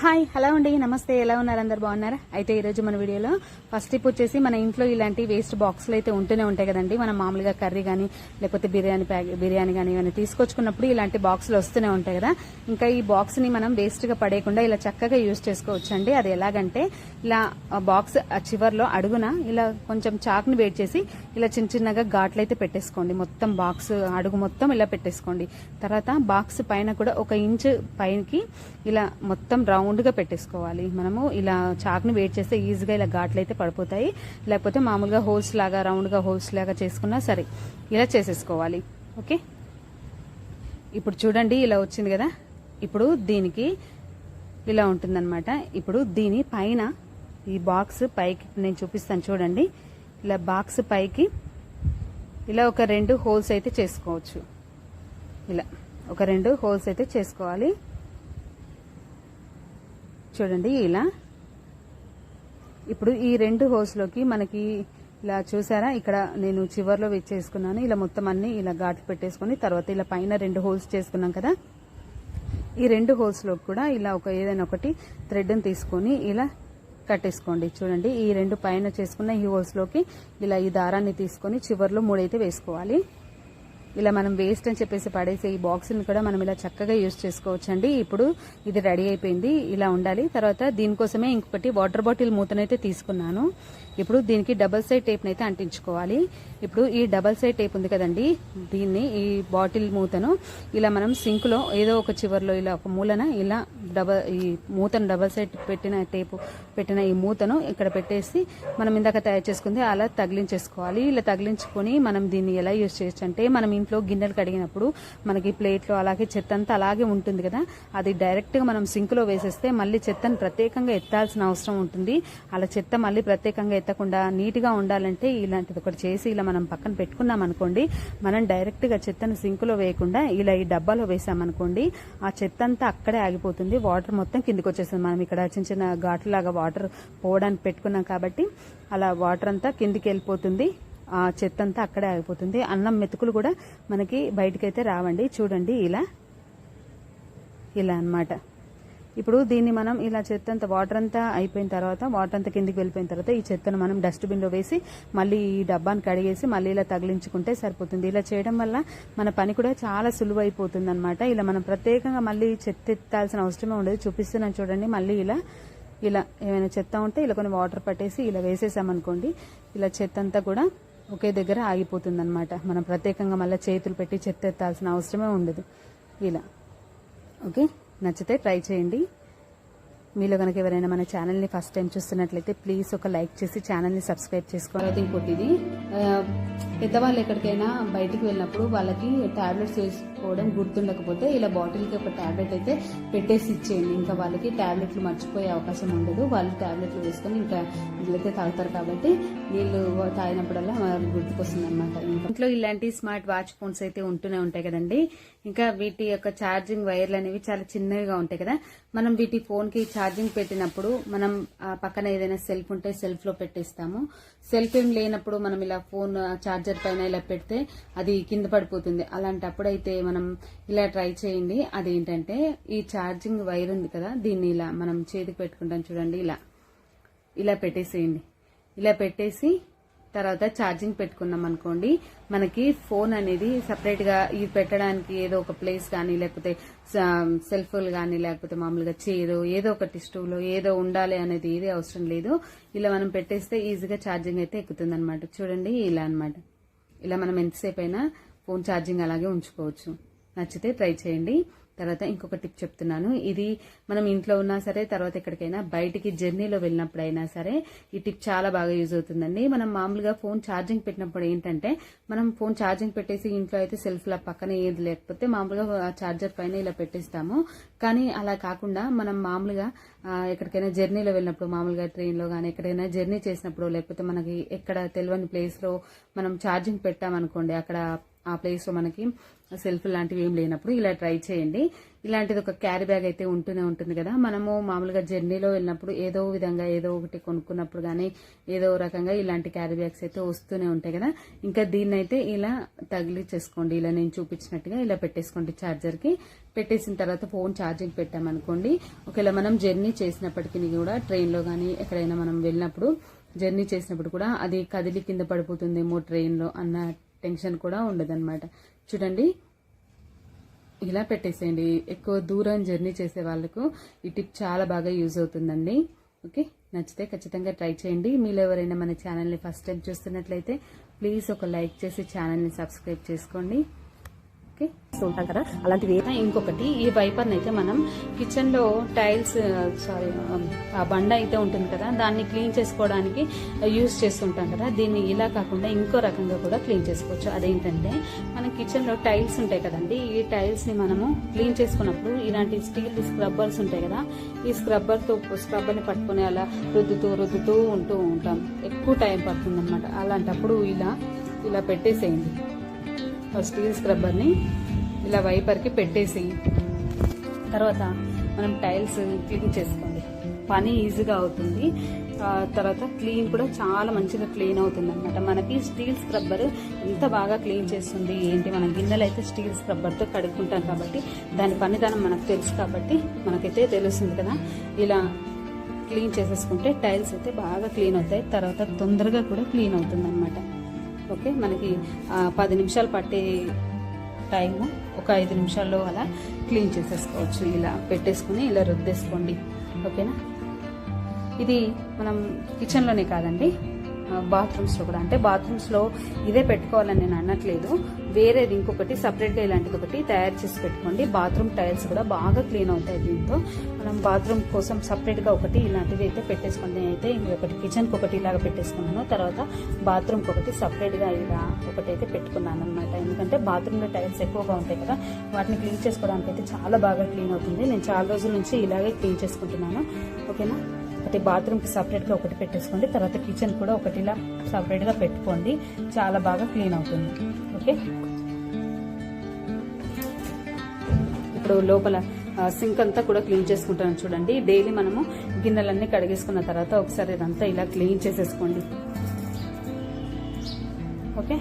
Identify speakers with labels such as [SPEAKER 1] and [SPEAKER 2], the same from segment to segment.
[SPEAKER 1] Hi hello అండి నమస్తే ఎలా ఉన్నారు అందరు బాగున్నారా? అయితే ఈరోజు మన వీడియోలో ఫస్ట్ టిప్ వచ్చేసి మన ఇంట్లో ఇలాంటి వేస్ట్ బాక్సులు అయితే ఉంటూనే ఉంటాయి కదండి. మనం మామూలుగా కర్రీ కానీ లేకపోతే బిర్యానీ ప్యాక్ బిర్యానీ కానీ ఇవన్నీ తీసుకొచ్చుకున్నప్పుడు ఇలాంటి బాక్సులు వస్తూనే ఉంటాయి కదా. ఇంకా ఈ బాక్స్ని మనం వేస్ట్గా పడేయకుండా ఇలా చక్కగా యూజ్ చేసుకోవచ్చు అండి అది ఎలాగంటే ఇలా బాక్స్ ఆ చివర్లో అడుగున ఇలా కొంచెం చాక్ని వేడి చేసి ఇలా చిన్న చిన్నగా ఘాట్లు అయితే పెట్టేసుకోండి. మొత్తం బాక్స్ అడుగు మొత్తం ఇలా పెట్టేసుకోండి. తర్వాత బాక్స్ పైన కూడా ఒక ఇంచ్ పైకి ఇలా మొత్తం రౌండ్గా పెట్టేసుకోవాలి. మనము ఇలా చాక్ని వేడి చేస్తే ఈజీగా ఇలా ఘాట్లు అయితే పడిపోతాయి. లేకపోతే మామూలుగా హోల్స్ లాగా రౌండ్గా హోల్స్ లాగా చేసుకున్నా సరే ఇలా చేసేసుకోవాలి. ఓకే? ఇప్పుడు చూడండి ఇలా వచ్చింది కదా? ఇప్పుడు దీనికి ఇలా ఉంటుందన్నమాట. ఇప్పుడు దీని పైన ఈ బాక్స్ పైకి నేను చూపిస్తాను చూడండి. ఇలా బాక్స్ పైకి ఇలా ఒక రెండు హోల్స్ అయితే చేసుకోవచ్చు. ఇలా ఒక రెండు హోల్స్ అయితే చేసుకోవాలి. చూడండి ఇలా. ఇప్పుడు ఈ రెండు హోల్స్లోకి మనకి ఇలా చూసారా? ఇక్కడ నేను చివర్లో వేసేసుకున్నాను ఇలా మొత్తం అన్ని ఇలా ఘాట్లు పెట్టేసుకొని తర్వాత ఇలా పైన రెండు హోల్స్ చేసుకున్నాం కదా? ఈ రెండు హోల్స్లోకి కూడా ఇలా ఒక ఏదైనా ఒకటి థ్రెడ్ని తీసుకొని ఇలా కట్టేసుకోండి. చూడండి ఈ రెండు పైన చేసుకున్న ఈ హోల్స్లోకి ఇలా ఈ దారాన్ని తీసుకొని చివర్లో మూడైతే వేసుకోవాలి. ఇలా మనం వేస్ట్ అని చెప్పేసి పడేసే ఈ బాక్స్ని కూడా మనం ఇలా చక్కగా యూజ్ చేసుకోవచ్చండి. ఇప్పుడు ఇది రెడీ అయిపోయింది ఇలా ఉండాలి. తర్వాత దీనికోసమే ఇంకొకటి వాటర్ బాటిల్ మూతనైతే తీసుకున్నాను. ఇప్పుడు దీనికి డబల్ సైడ్ టేప్ని అయితే అంటించుకోవాలి. ఇప్పుడు ఈ డబల్ సైడ్ టేప్ ఉంది కదండి దీన్ని ఈ బాటిల్ మూతను ఇలా మనం సింక్లో ఏదో ఒక చివర్లో ఇలా ఒక మూలన ఇలా డబల్ ఈ మూతను డబల్ సైడ్ పెట్టిన టేప్ పెట్టిన ఈ మూతను ఇక్కడ పెట్టేసి మనం ఇందాక తయారు చేసుకుంది అలా తగిలించేసుకోవాలి. ఇలా తగిలించుకొని మనం దీన్ని ఎలా యూజ్ చేయొచ్చు అంటే మనం ఇంట్లో గిన్నెలు కడిగినప్పుడు మనకి ప్లేట్లు అలాగే చెత్త అంతా అలాగే ఉంటుంది కదా అది డైరెక్ట్గా మనం సింక్లో వేసేస్తే మళ్ళీ చెత్తను ప్రత్యేకంగా ఎత్తాల్సిన అవసరం ఉంటుంది. అలా చెత్త మళ్ళీ ప్రత్యేకంగా ఎత్తకుండా నీట్గా ఉండాలంటే ఇలాంటిది ఒకటి చేసి ఇలా మనం పక్కన పెట్టుకున్నాం అనుకోండి మనం డైరెక్ట్గా చెత్తను సింక్లో వేయకుండా ఇలా ఈ డబ్బాలో వేసామనుకోండి ఆ చెత్త అంతా అక్కడే ఆగిపోతుంది వాటర్ మొత్తం కిందికి వచ్చేస్తుంది. మనం ఇక్కడ చిన్న చిన్న ఘాట్లాగా వాటర్ పోవడానికి పెట్టుకున్నాం కాబట్టి అలా వాటర్ అంతా కిందికి వెళ్ళిపోతుంది ఆ చెత్త అంతా అక్కడే ఆగిపోతుంది. అన్నం మెతుకులు కూడా మనకి బయటకైతే రావండి. చూడండి ఇలా ఇలా అన్నమాట. ఇప్పుడు దీన్ని మనం ఇలా చెత్త అంతా వాటర్ అంతా అయిపోయిన తర్వాత వాటర్ అంతా కిందికి వెళ్ళిపోయిన తర్వాత ఈ చెత్తను మనం డస్ట్బిన్లో వేసి మళ్ళీ ఈ డబ్బాని కడిగేసి మళ్ళీ ఇలా తగిలించుకుంటే సరిపోతుంది. ఇలా చేయడం వల్ల మన పని కూడా చాలా సులువు అయిపోతుంది అనమాట ఇలా మనం ప్రత్యేకంగా మళ్ళీ చెత్త ఎత్తాల్సిన అవసరమే ఉండదు. చూపిస్తున్నాను చూడండి. మళ్ళీ ఇలా ఇలా ఏమైనా చెత్త ఉంటే ఇలా కొన్ని వాటర్ పట్టేసి ఇలా వేసేసామనుకోండి ఇలా చెత్త అంతా కూడా ఒకే దగ్గర ఆగిపోతుంది అనమాట మనం ప్రత్యేకంగా మళ్ళీ చేతులు పెట్టి చెత్త ఎత్తాల్సిన అవసరమే ఉండదు. ఇలా. ఓకే? నచ్చితే ట్రై చేయండి. మీలో కనుక ఎవరైనా మన ఛానల్ని ఫస్ట్ టైం చూస్తున్నట్లయితే ప్లీజ్ ఒక లైక్ చేసి ఛానల్ని సబ్స్క్రైబ్ చేసుకోవాలి ఇంకోటి ఇది పెద్దవాళ్ళు ఎక్కడికైనా బయటికి వెళ్ళినప్పుడు వాళ్ళకి టాబ్లెట్స్ వేసుకోవడం గుర్తుండకపోతే ఇలా బాటిల్కి ఒక టాబ్లెట్ అయితే పెట్టేసి ఇచ్చేయండి. ఇంకా వాళ్ళకి టాబ్లెట్లు మర్చిపోయే అవకాశం ఉండదు. వాళ్ళు టాబ్లెట్లు వేసుకొని ఇంకా వీళ్ళైతే తాగుతారు కాబట్టి వీళ్ళు తాగినప్పుడల్లా గుర్తుకొస్తుంది అనమాట ఇంట్లో ఇలాంటి స్మార్ట్ వాచ్ ఫోన్స్ అయితే ఉంటూనే ఉంటాయి కదండి. ఇంకా వీటి యొక్క ఛార్జింగ్ వైర్లు అనేవి చాలా చిన్నవిగా ఉంటాయి కదా. మనం వీటి ఫోన్కి ఛార్జింగ్ పెట్టినప్పుడు మనం పక్కన ఏదైనా సెల్ఫ్ ఉంటే సెల్ఫ్లో పెట్టేస్తాము. సెల్ఫ్ ఏం లేనప్పుడు మనం ఇలా ఫోన్ ఛార్జర్ పైన ఇలా పెడితే అది కింద పడిపోతుంది. అలాంటప్పుడు అయితే మనం ఇలా ట్రై చేయండి. అదేంటంటే ఈ ఛార్జింగ్ వైర్ ఉంది కదా దీన్ని ఇలా మనం చేతికి పెట్టుకుంటాం చూడండి ఇలా. ఇలా పెట్టేసేయండి. ఇలా పెట్టేసి తర్వాత ఛార్జింగ్ పెట్టుకున్నాం అనుకోండి మనకి ఫోన్ అనేది సపరేట్గా ఇది పెట్టడానికి ఏదో ఒక ప్లేస్ కానీ లేకపోతే సెల్ ఫోన్ um, కానీ లేకపోతే మామూలుగా చైర్ ఏదో ఒకటి స్టూలో ఏదో ఉండాలి అనేది ఏది అవసరం లేదు. ఇలా మనం పెట్టేస్తే ఈజీగా ఛార్జింగ్ అయితే ఎక్కుతుంది అనమాట చూడండి ఇలా అన్నమాట. ఇలా మనం ఎంతసేపు అయినా ఫోన్ ఛార్జింగ్ అలాగే ఉంచుకోవచ్చు. నచ్చితే ట్రై చేయండి. తర్వాత ఇంకొక టిప్ చెప్తున్నాను. ఇది మనం ఇంట్లో ఉన్నా సరే తర్వాత ఎక్కడికైనా బయటికి జర్నీలో వెళ్ళినప్పుడైనా సరే ఈ టిప్ చాలా బాగా యూజ్ అవుతుందండి. మనం మామూలుగా ఫోన్ ఛార్జింగ్ పెట్టినప్పుడు ఏంటంటే మనం ఫోన్ ఛార్జింగ్ పెట్టేసి ఇంట్లో అయితే సెల్ఫ్ల పక్కన ఏది లేకపోతే మామూలుగా ఛార్జర్ పైన ఇలా పెట్టేస్తాము. కానీ అలా కాకుండా మనం మామూలుగా ఎక్కడికైనా జర్నీలో వెళ్ళినప్పుడు మామూలుగా ట్రైన్లో కానీ ఎక్కడైనా జర్నీ చేసినప్పుడు లేకపోతే మనకి ఎక్కడ తెలియని ప్లేస్లో మనం ఛార్జింగ్ పెట్టామనుకోండి అక్కడ ఆ ప్లేస్లో మనకి సెల్ఫ్ లాంటివి ఏం లేనప్పుడు ఇలా ట్రై చేయండి. ఇలాంటిది ఒక క్యారీ బ్యాగ్ అయితే ఉంటూనే ఉంటుంది కదా. మనము మామూలుగా జర్నీలో వెళ్ళినప్పుడు ఏదో విధంగా ఏదో ఒకటి కొనుక్కున్నప్పుడు కానీ ఏదో రకంగా ఇలాంటి క్యారీ బ్యాగ్స్ అయితే వస్తూనే ఉంటాయి కదా. ఇంకా దీన్ని అయితే ఇలా తగిలిచ్చేసుకోండి. ఇలా నేను చూపించినట్టుగా ఇలా పెట్టేసుకోండి ఛార్జర్కి పెట్టేసిన తర్వాత ఫోన్ ఛార్జింగ్ పెట్టామనుకోండి ఒకవేళ మనం జర్నీ చేసినప్పటికీ కూడా ట్రైన్లో కానీ ఎక్కడైనా మనం వెళ్ళినప్పుడు జర్నీ చేసినప్పుడు కూడా అది కదిలి కింద పడిపోతుందేమో ట్రైన్లో అన్న టెన్షన్ కూడా ఉండదన్నమాట. చూడండి. ఇలా పెట్టేసేయండి. ఎక్కువ దూరం జర్నీ చేసే వాళ్ళకు ఈ టిప్ చాలా బాగా యూజ్ అవుతుందండి. ఓకే? నచ్చితే ఖచ్చితంగా ట్రై చేయండి. మీరు ఎవరైనా మన ఛానల్ని ఫస్ట్ టైం చూస్తున్నట్లయితే ప్లీజ్ ఒక లైక్ చేసి ఛానల్ని సబ్స్క్రైబ్ చేసుకోండి. ఓకే
[SPEAKER 2] ఉంటాం కదా? అలాంటివి
[SPEAKER 1] ఇంకొకటి ఈ వైపర్ని అయితే మనం కిచెన్లో టైల్స్ సారీ ఆ బండ అయితే ఉంటుంది కదా దాన్ని క్లీన్ చేసుకోవడానికి యూస్ చేస్తుంటాం కదా దీన్ని ఇలా కాకుండా ఇంకో రకంగా కూడా క్లీన్ చేసుకోవచ్చు. అదేంటంటే మన కిచెన్లో టైల్స్ ఉంటాయి కదండి ఈ టైల్స్ని మనము క్లీన్ చేసుకున్నప్పుడు ఇలాంటి స్టీల్ స్క్రబ్బర్స్ ఉంటాయి కదా ఈ స్క్రబ్బర్తో స్క్రబ్బర్ని పట్టుకొని అలా రుద్దుతూ రుద్దుతూ ఉంటూ ఉంటాం. ఎక్కువ టైం పడుతుంది అలాంటప్పుడు ఇలా ఇలా పెట్టేసేయండి. స్టీల్ స్క్రబ్బర్ని ఇలా వైపర్కి పెట్టేసి తర్వాత మనం టైల్స్ క్లీన్ చేసుకోండి. పని ఈజీగా అవుతుంది. తర్వాత క్లీన్ కూడా చాలా మంచిగా క్లీన్ అవుతుంది అనమాట మనకి స్టీల్ స్క్రబ్బర్ ఎంత బాగా క్లీన్ చేస్తుంది. ఏంటి? మనం గిన్నెలు అయితే స్టీల్ స్క్రబ్బర్తో కడుక్కుంటాం కాబట్టి దాని పనిదానం మనకు తెలుసు కాబట్టి మనకైతే తెలుస్తుంది కదా. ఇలా క్లీన్ చేసేసుకుంటే టైల్స్ అయితే బాగా క్లీన్ అవుతాయి. తర్వాత తొందరగా కూడా క్లీన్ అవుతుంది అనమాట ఓకే మనకి పది నిమిషాలు పట్టే టైము ఒక ఐదు నిమిషాల్లో అలా క్లీన్ చేసేసుకోవచ్చు. ఇలా పెట్టేసుకుని ఇలా రుద్దేసుకోండి. ఓకేనా? ఇది మనం కిచెన్లోనే కాదండి. బాత్రూమ్స్లో కూడా. అంటే బాత్రూమ్స్లో ఇదే పెట్టుకోవాలని నేను అనట్లేదు. వేరేది ఇంకొకటి సపరేట్గా ఇలాంటిది ఒకటి తయారు చేసి పెట్టుకోండి. బాత్రూమ్ టైల్స్ కూడా బాగా క్లీన్ అవుతాయి దీంతో. మనం బాత్రూమ్ కోసం సపరేట్గా ఒకటి ఇలాంటివి అయితే పెట్టేసుకోండి. అయితే ఇంకొకటి ఒకటి కిచెన్కి ఒకటి ఇలాగ పెట్టేసుకున్నాను. తర్వాత బాత్రూమ్కి ఒకటి సపరేట్గా ఇలా ఒకటి అయితే పెట్టుకున్నాను అనమాట ఎందుకంటే బాత్రూంలో టైల్స్ ఎక్కువగా ఉంటాయి కదా వాటిని క్లీన్ చేసుకోవడానికి అయితే చాలా బాగా క్లీన్ అవుతుంది. నేను చాలా రోజుల నుంచి ఇలాగే క్లీన్ చేసుకుంటున్నాను. ఓకేనా? ఒకటి బాత్రూమ్కి సపరేట్గా ఒకటి పెట్టేసుకోండి. తర్వాత కిచెన్ కూడా ఒకటి ఇలా సపరేట్గా పెట్టుకోండి. చాలా బాగా క్లీన్ అవుతుంది. ఓకే ఇప్పుడు లోపల సింక్ అంతా కూడా క్లీన్ చేసుకుంటాను చూడండి. డైలీ మనము గిన్నెలన్నీ కడిగేసుకున్న తర్వాత ఒకసారి ఇదంతా ఇలా క్లీన్ చేసేసుకోండి. ఓకే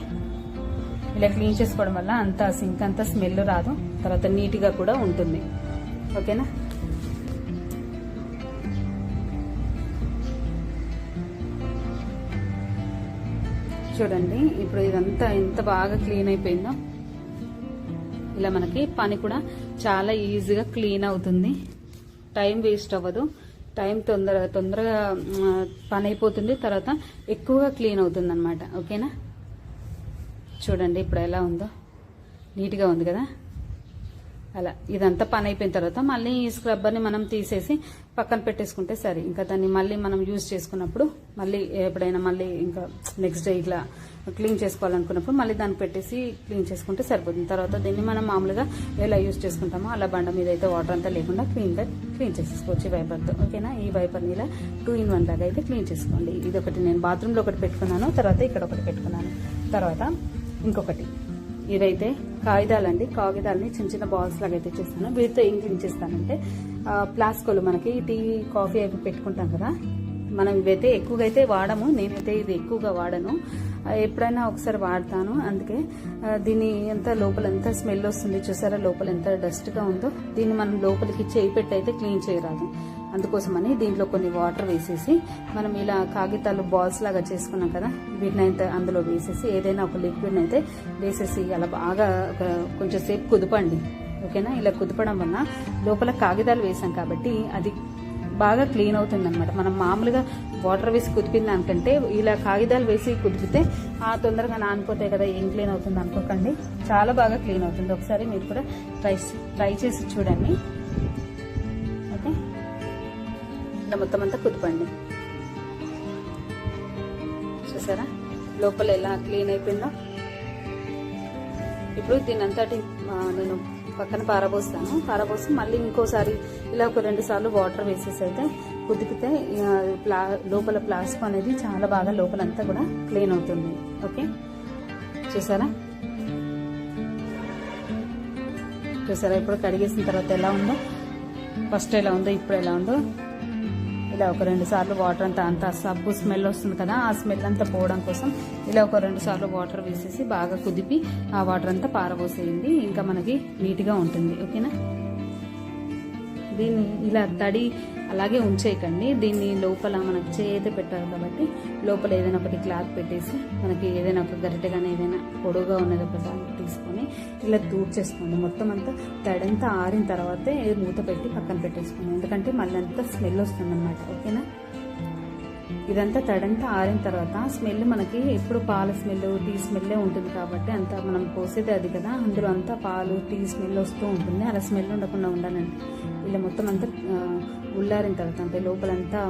[SPEAKER 1] ఇలా క్లీన్ చేసుకోవడం వల్ల అంత సింక్ అంతా స్మెల్ రాదు. తర్వాత నీట్గా కూడా ఉంటుంది. ఓకేనా చూడండి ఇప్పుడు ఇదంతా ఎంత బాగా క్లీన్ అయిపోయిందో. ఇలా మనకి పని కూడా చాలా ఈజీగా క్లీన్ అవుతుంది. టైం వేస్ట్ అవ్వదు. టైం తొందర తొందరగా పని అయిపోతుంది. తర్వాత ఎక్కువగా క్లీన్ అవుతుంది అనమాట ఓకేనా? చూడండి ఇప్పుడు ఎలా ఉందో. నీట్గా ఉంది కదా? అలా. ఇదంతా పని అయిపోయిన తర్వాత మళ్ళీ ఈ స్క్రబ్బర్ని మనం తీసేసి పక్కన పెట్టేసుకుంటే సరే. ఇంకా దాన్ని మళ్ళీ మనం యూజ్ చేసుకున్నప్పుడు మళ్ళీ ఎప్పుడైనా మళ్ళీ ఇంకా నెక్స్ట్ డే ఇట్లా క్లీన్ చేసుకోవాలనుకున్నప్పుడు మళ్ళీ దాన్ని పెట్టేసి క్లీన్ చేసుకుంటే సరిపోతుంది. తర్వాత దీన్ని మనం మామూలుగా ఎలా యూజ్ చేసుకుంటామో అలా బండ మీద అయితే వాటర్ అంతా లేకుండా క్లీన్గా క్లీన్ చేసేసుకోవచ్చు ఈ వైపర్తో ఓకేనా ఈ వైపర్ని ఇలా టూ ఇన్ వన్ లాగా అయితే క్లీన్ చేసుకోండి. ఇది ఒకటి నేను బాత్రూంలో ఒకటి పెట్టుకున్నాను తర్వాత ఇక్కడ ఒకటి పెట్టుకున్నాను. తర్వాత ఇంకొకటి. ఇదైతే కాగితాలండి. కాగితాలని చిన్న చిన్న బాల్స్ లాగా అయితే చేస్తాను. వీటితో ఏం క్లీన్ చేస్తానంటే ప్లాస్కోలు మనకి టీ కాఫీ అవి పెట్టుకుంటాం కదా. మనం ఇవైతే ఎక్కువగా అయితే వాడము. నేనైతే ఇది ఎక్కువగా వాడను. ఎప్పుడైనా ఒకసారి వాడతాను. అందుకే దీని ఎంత లోపల ఎంత స్మెల్ వస్తుంది చూసారా? లోపల ఎంత డస్ట్గా ఉందో దీన్ని మనం లోపలికి చేయి పెట్టి అయితే క్లీన్ చేయరాదు. అందుకోసమని దీంట్లో కొన్ని వాటర్ వేసేసి మనం ఇలా కాగితాలు బాల్స్ లాగా చేసుకున్నాం కదా వీటిని అయితే అందులో వేసేసి ఏదైనా ఒక లిక్విడ్ అయితే వేసేసి అలా బాగా కొంచెం సేపు కుదపండి ఓకేనా? ఇలా కుదపడం వల్ల లోపల కాగితాలు వేసాం కాబట్టి అది బాగా క్లీన్ అవుతుంది అనమాట మనం మామూలుగా వాటర్ వేసి కుదిపిన దానికంటే ఇలా కాగితాలు వేసి కుదిపితే ఆ తొందరగా నానిపోతాయి కదా ఏం క్లీన్ అవుతుంది అనుకోకండి. చాలా బాగా క్లీన్ అవుతుంది. ఒకసారి మీరు కూడా ట్రై ట్రై చేసి చూడండి. ఇలా మొత్తం అంతా కుదపండి. చూసారా? లోపల ఎలా క్లీన్ అయిపోయిందో? ఇప్పుడు దీని అంతటి నేను పక్కన పారబోస్తాను. పారబోసి మళ్ళీ ఇంకోసారి ఇలా ఒక రెండు సార్లు వాటర్ వేసేసి అయితే కుదిపితే ప్లా లోపల ప్లాస్టిక్ అనేది చాలా బాగా లోపలంతా కూడా క్లీన్ అవుతుంది. ఓకే? చూసారా? చూసారా? ఇప్పుడు కడిగేసిన తర్వాత ఎలా ఉందో? ఫస్ట్ ఎలా ఉందో ఇప్పుడు ఎలా ఉందో? ఇలా ఒక రెండు సార్లు వాటర్ అంతా అంత సబ్బు స్మెల్ వస్తుంది కదా ఆ స్మెల్ అంతా పోవడం కోసం ఇలా ఒక రెండు సార్లు వాటర్ వేసేసి బాగా కుదిపి ఆ వాటర్ అంతా పారబోసేయండి. ఇంకా మనకి నీట్గా ఉంటుంది. ఓకేనా? దీన్ని ఇలా తడి అలాగే ఉంచేయకండి. దీన్ని లోపల మనకు చేయితే పెట్టాలి కాబట్టి లోపల ఏదైనా ఒకటి క్లాత్ పెట్టేసి మనకి ఏదైనా ఒక గరిటె కానీ ఏదైనా పొడవుగా ఉన్నది ఒక దాన్ని తీసుకొని ఇలా తూడ్చేసుకోండి. మొత్తం అంతా తడంతా ఆరిన తర్వాతే మూత పెట్టి పక్కన పెట్టేసుకోండి. ఎందుకంటే మళ్ళీ అంతా స్మెల్ వస్తుందన్నమాట. ఓకేనా? ఇదంతా తడంతా ఆరిన తర్వాత స్మెల్ మనకి ఎప్పుడు పాల స్మెల్ టీ స్మెల్లే ఉంటుంది కాబట్టి అంత మనం పోసేది అది కదా. అందులో అంతా పాలు టీ స్మెల్ వస్తూ ఉంటుంది. అలా స్మెల్ ఉండకుండా ఉండాలండి. ఇలా మొత్తం అంతా ఉల్లారిన తర్వాత అంటే లోపలంతా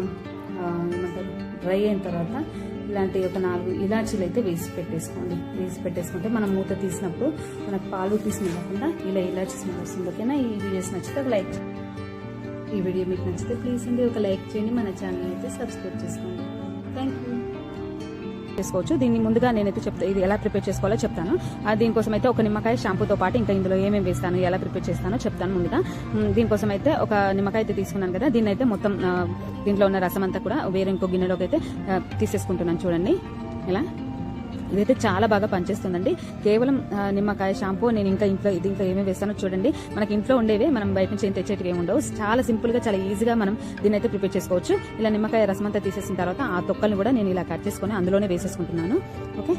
[SPEAKER 1] ఏమంటారు డ్రై అయిన తర్వాత ఇలాంటి ఒక నాలుగు ఇలాచీలు అయితే వేసి పెట్టేసుకోండి. వేసి పెట్టేసుకుంటే మనం మూత తీసినప్పుడు మనకు పాలు టీ కాకుండా ఇలా ఇలాచీ స్మెల్ వస్తుంది ఓకేనా? ఈ వీడియోస్ నచ్చితే ఒక లైక్. ఈ వీడియో మీకు నచ్చితే ప్లీజ్ అండి ఒక లైక్ చేయండి మన ఛానల్ అయితే సబ్స్క్రైబ్ చేసుకోండి. థ్యాంక్ యూ చేసుకోవచ్చు. దీన్ని ముందుగా నేనైతే చెప్తా ఇది ఎలా ప్రిపేర్ చేసుకోవాలో చెప్తాను. ఆ దీనికోసం అయితే ఒక నిమ్మకాయ షాంపూతో పాటు ఇంకా ఇందులో ఏమేమి వేస్తాను ఎలా ప్రిపేర్ చేస్తానో చెప్తాను ముందుగా. దీనికోసం అయితే ఒక నిమ్మకాయ అయితే తీసుకున్నాను కదా దీన్ని అయితే మొత్తం దీంట్లో ఉన్న రసం అంతా కూడా వేరే ఇంకో గిన్నెలోకి అయితే తీసేసుకుంటున్నాను చూడండి. ఇలా ఇదైతే చాలా బాగా పనిచేస్తుందండి. కేవలం నిమ్మకాయ షాంపూ నేను ఇంకా ఇంట్లో దీంట్లో ఏమేమి వేస్తానో చూడండి. మనకి ఇంట్లో ఉండేవే మనం బయట నుంచి ఏం తెచ్చేటివి ఏమి ఉండవు. చాలా సింపుల్గా చాలా ఈజీగా మనం దీన్ని అయితే ప్రిపేర్ చేసుకోవచ్చు. ఇలా నిమ్మకాయ రసం అంతా తీసేసిన తర్వాత ఆ తొక్కల్ని కూడా నేను ఇలా కట్ చేసుకొని అందులోనే వేసేసుకుంటున్నాను. ఓకే?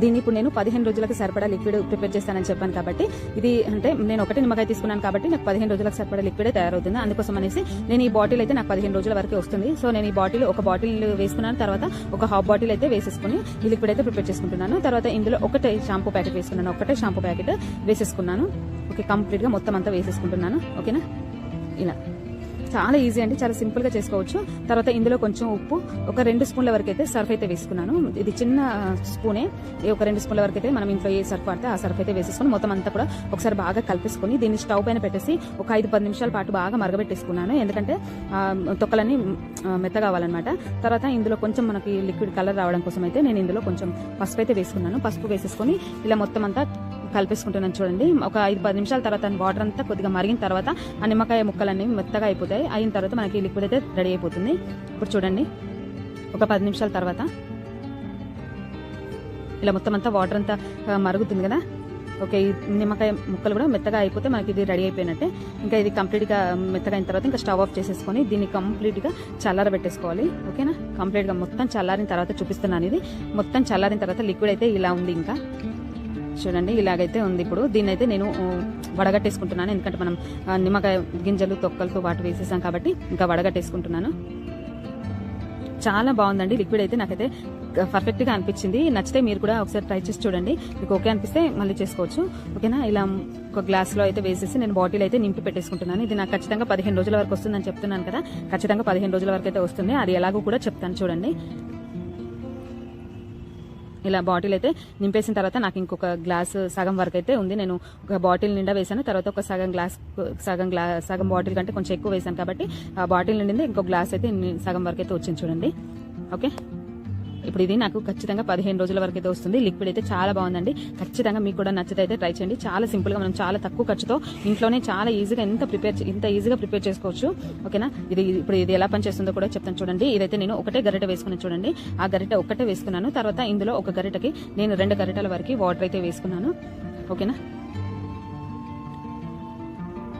[SPEAKER 1] దీన్ని ఇప్పుడు నేను పదిహేను రోజులకు సరిపడా లిక్విడ్ ప్రిపేర్ చేస్తానని చెప్పాను కాబట్టి ఇది అంటే నేను ఒకటి నిమ్మకాయ తీసుకున్నాను కాబట్టి నాకు పదిహేను రోజులకు సరిపడా లిక్విడే తయారవుతుంది. అందుకోసం అనేసి నేను ఈ బాటిల్ అయితే నాకు పదిహేను రోజుల వరకు వస్తుంది. సో నేను ఈ బాటిల్ ఒక బాటిల్ వేసుకున్నాను. తర్వాత ఒక హాఫ్ బాటిల్ అయితే వేసేసుకుని ఈ లిక్విడ్ అయితే ప్రిపేర్ చేసుకుంటున్నాను. తర్వాత ఇందులో ఒకటే షాంపూ ప్యాకెట్ వేసుకున్నాను. ఒకటే షాంపూ ప్యాకెట్ వేసేసుకున్నాను. ఓకే కంప్లీట్గా మొత్తం అంతా వేసేసుకుంటున్నాను. ఓకేనా? ఇలా. చాలా ఈజీ అండి చాలా సింపుల్గా చేసుకోవచ్చు. తర్వాత ఇందులో కొంచెం ఉప్పు ఒక రెండు స్పూన్ల వరకు అయితే సర్ఫ్ అయితే వేసుకున్నాను. ఇది చిన్న స్పూనే. ఒక రెండు స్పూన్ల వరకు అయితే మనం ఇంట్లో ఏ సర్ఫ్ పడితే ఆ సర్ఫ్ అయితే వేసేసుకుని మొత్తం అంతా కూడా ఒకసారి బాగా కలిపేసుకొని దీన్ని స్టవ్ పైన పెట్టేసి ఒక ఐదు పది నిమిషాల పాటు బాగా మరగబెట్టేసుకున్నాను. ఎందుకంటే తొక్కలన్నీ మెత్తగా కావాలన్నమాట తర్వాత ఇందులో కొంచెం మనకి లిక్విడ్ కలర్ రావడం కోసం అయితే నేను ఇందులో కొంచెం పసుపు అయితే వేసుకున్నాను. పసుపు వేసేసుకొని ఇలా మొత్తం అంతా కలిపేసుకుంటున్నాను చూడండి. ఒక ఐదు పది నిమిషాల తర్వాత వాటర్ అంతా కొద్దిగా మరిగిన తర్వాత ఆ నిమ్మకాయ ముక్కలన్నీ మెత్తగా అయిపోతాయి. అయిన తర్వాత మనకి లిక్విడ్ అయితే రెడీ అయిపోతుంది. ఇప్పుడు చూడండి. ఒక పది నిమిషాల తర్వాత ఇలా మొత్తం అంతా వాటర్ అంతా మరుగుతుంది కదా. ఓకే ఈ నిమ్మకాయ ముక్కలు కూడా మెత్తగా అయిపోతే మనకి ఇది రెడీ అయిపోయినట్టే. ఇంకా ఇది కంప్లీట్గా మెత్తగా అయిన తర్వాత ఇంకా స్టవ్ ఆఫ్ చేసేసుకొని దీన్ని కంప్లీట్గా చల్లారబెట్టేసుకోవాలి ఓకేనా కంప్లీట్గా మొత్తం చల్లారిన తర్వాత చూపిస్తున్నాను ఇది. మొత్తం చల్లారిన తర్వాత లిక్విడ్ అయితే ఇలా ఉంది ఇంకా. చూడండి ఇలాగైతే ఉంది ఇప్పుడు. దీన్ని అయితే నేను వడగట్టేసుకుంటున్నాను. ఎందుకంటే మనం నిమ్మకాయ గింజలు తొక్కలతో వాటి వేసేసాం కాబట్టి ఇంకా వడగట్టేసుకుంటున్నాను. చాలా బాగుందండి లిక్విడ్ అయితే నాకైతే పర్ఫెక్ట్గా అనిపించింది. నచ్చితే మీరు కూడా ఒకసారి ట్రై చేసి చూడండి. మీకు ఓకే అనిపిస్తే మళ్ళీ చేసుకోవచ్చు. ఓకేనా? ఇలా ఒక గ్లాస్లో అయితే వేసేసి నేను బాటిల్ అయితే నింపి పెట్టేసుకుంటున్నాను. ఇది నాకు ఖచ్చితంగా పదిహేను రోజుల వరకు వస్తుందని చెప్తున్నాను కదా. ఖచ్చితంగా పదిహేను రోజుల వరకు అయితే వస్తుంది. అది ఎలాగో కూడా చెప్తాను చూడండి. ఇలా బాటిల్ అయితే నింపేసిన తర్వాత నాకు ఇంకొక గ్లాస్ సగం వరకు అయితే ఉంది. నేను ఒక బాటిల్ నిండా వేసాను తర్వాత ఒక సగం గ్లాస్ సగం గ్లా సగం బాటిల్ కంటే కొంచెం ఎక్కువ వేసాను కాబట్టి ఆ బాటిల్ నిండింది. ఇంకో గ్లాస్ అయితే సగం వరకు అయితే వచ్చింది చూడండి. ఓకే? ఇప్పుడు ఇది నాకు ఖచ్చితంగా పదిహేను రోజుల వరకు అయితే వస్తుంది. లిక్విడ్ అయితే చాలా బాగుందండి. ఖచ్చితంగా మీకు కూడా నచ్చితే అయితే ట్రై చేయండి. చాలా సింపుల్గా మనం చాలా తక్కువ ఖర్చుతో ఇంట్లోనే చాలా ఈజీగా ఎంత ప్రిపేర్ ఇంత ఈజీగా ప్రిపేర్ చేసుకోవచ్చు. ఓకేనా ఇది ఇప్పుడు ఇది ఎలా పనిచేస్తుందో కూడా చెప్తాను చూడండి. ఇదైతే నేను ఒకటే గరిట వేసుకుని చూడండి. ఆ గరిట ఒకటే వేసుకున్నాను. తర్వాత ఇందులో ఒక గరిటకి నేను రెండు గరిటల వరకు వాటర్ అయితే వేసుకున్నాను. ఓకేనా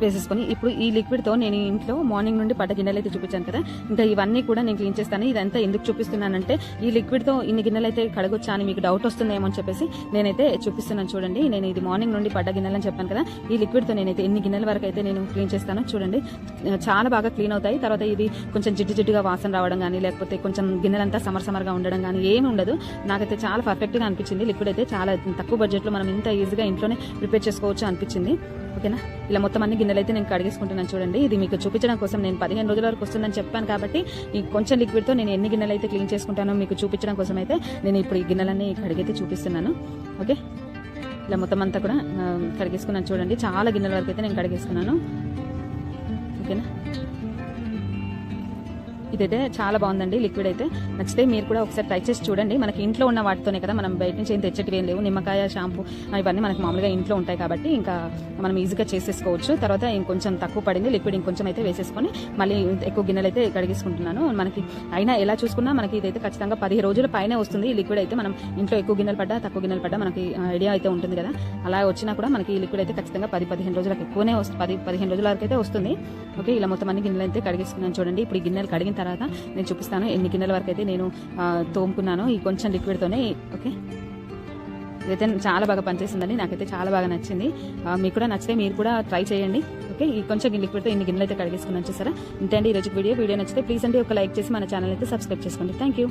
[SPEAKER 1] వేసేసుకొని ఇప్పుడు ఈ లిక్విడ్తో నేను ఇంట్లో మార్నింగ్ నుండి పడ్డ గిన్నెలు అయితే చూపించాను కదా. ఇంకా ఇవన్నీ కూడా నేను క్లీన్ చేస్తాను. ఇదంతా ఎందుకు చూపిస్తున్నానంటే ఈ లిక్విడ్తో ఇన్ని గిన్నెలు అయితే కడగొచ్చా అని మీకు డౌట్ వస్తుందేమో అని చెప్పేసి నేనైతే చూపిస్తున్నాను చూడండి. నేను ఇది మార్నింగ్ నుండి పడ్డ గిన్నెలు అని చెప్పాను కదా. ఈ లిక్విడ్తో నేనైతే ఎన్ని గిన్నెల వరకు అయితే నేను క్లీన్ చేస్తాను చూడండి. చాలా బాగా క్లీన్ అవుతాయి. తర్వాత ఇది కొంచెం జిడ్డు జిడ్డుగా వాసన రావడం కానీ లేకపోతే కొంచెం గిన్నెలంతా సమర్ సమర్గా ఉండడం కానీ ఏమి ఉండదు. నాకైతే చాలా పర్ఫెక్ట్గా అనిపించింది. లిక్విడ్ అయితే చాలా తక్కువ బడ్జెట్లో మనం ఇంత ఈజీగా ఇంట్లోనే ప్రిపేర్ చేసుకోవచ్చు అనిపించింది. ఓకేనా? ఇలా మొత్తం అన్ని గిన్నెలు అయితే నేను కడిగేసుకుంటున్నాను చూడండి. ఇది మీకు చూపించడం కోసం నేను పదిహేను రోజుల వరకు వస్తుందని చెప్పాను కాబట్టి ఈ కొంచెం లిక్విడ్తో నేను ఎన్ని గిన్నెలు అయితే క్లీన్ చేసుకుంటానో మీకు చూపించడం కోసం అయితే నేను ఇప్పుడు ఈ గిన్నెలన్నీ కడిగైతే చూపిస్తున్నాను. ఓకే? ఇలా మొత్తం అంతా కూడా కడిగేసుకున్నాను చూడండి. చాలా గిన్నెల వరకు అయితే నేను కడిగేసుకున్నాను. ఓకేనా? ఇదైతే చాలా బాగుందండి లిక్విడ్ అయితే. నచ్చితే మీరు కూడా ఒకసారి ట్రై చేసి చూడండి. మనకి ఇంట్లో ఉన్న వాటితోనే కదా మనం బయట నుంచి ఏం తెచ్చేటివి ఏం లేవు. నిమ్మకాయ షాంపూ ఇవన్నీ మనకి మామూలుగా ఇంట్లో ఉంటాయి కాబట్టి ఇంకా మనం ఈజీగా చేసేసుకోవచ్చు. తర్వాత ఇంకొంచెం తక్కువ పడింది లిక్విడ్ ఇంకొంచెం అయితే వేసేసుకొని మళ్ళీ ఎక్కువ గిన్నెలు అయితే కడిగేసుకుంటున్నాను. మనకి అయినా ఎలా చూసుకున్నా మనకి ఇదైతే ఖచ్చితంగా పది రోజుల పైన వస్తుంది. ఈ లిక్విడ్ అయితే మనం ఇంట్లో ఎక్కువ గిన్నెలు పడ్డా తక్కువ గిన్నెలు పడ్డా మనకి ఐడియా అయితే ఉంటుంది కదా. అలా వచ్చినా కూడా మనకి ఈ లిక్విడ్ అయితే ఖచ్చితంగా పది పదిహేను రోజులకు ఎక్కువనే వస్తుంది పది పదిహేను రోజుల వరకు అయితే వస్తుంది. ఓకే ఇలా మొత్తం అన్ని గిన్నెలు అయితే కడిగేసుకున్నాను చూడండి. ఇప్పుడు ఈ గిన్నెలు కడిగిన తర్వాత నేను చూపిస్తాను. ఎన్ని గిన్నెల వరకు అయితే నేను తోముకున్నాను ఈ కొంచెం లిక్విడ్తోనే ఓకే? ఇదైతే చాలా బాగా పనిచేసిందండి నాకైతే చాలా బాగా నచ్చింది. మీకు కూడా నచ్చితే మీరు కూడా ట్రై చేయండి. ఓకే? ఈ కొంచెం లిక్విడ్తో ఇన్ని గిన్నెలు అయితే కడిగేసుకున్నాను చూసారా? ఇంతే అండి ఈ రోజు వీడియో. వీడియో నచ్చితే ప్లీజ్ అండి ఒక లైక్ చేసి మన ఛానల్ అయితే సబ్స్క్రైబ్ చేసుకోండి. Thank you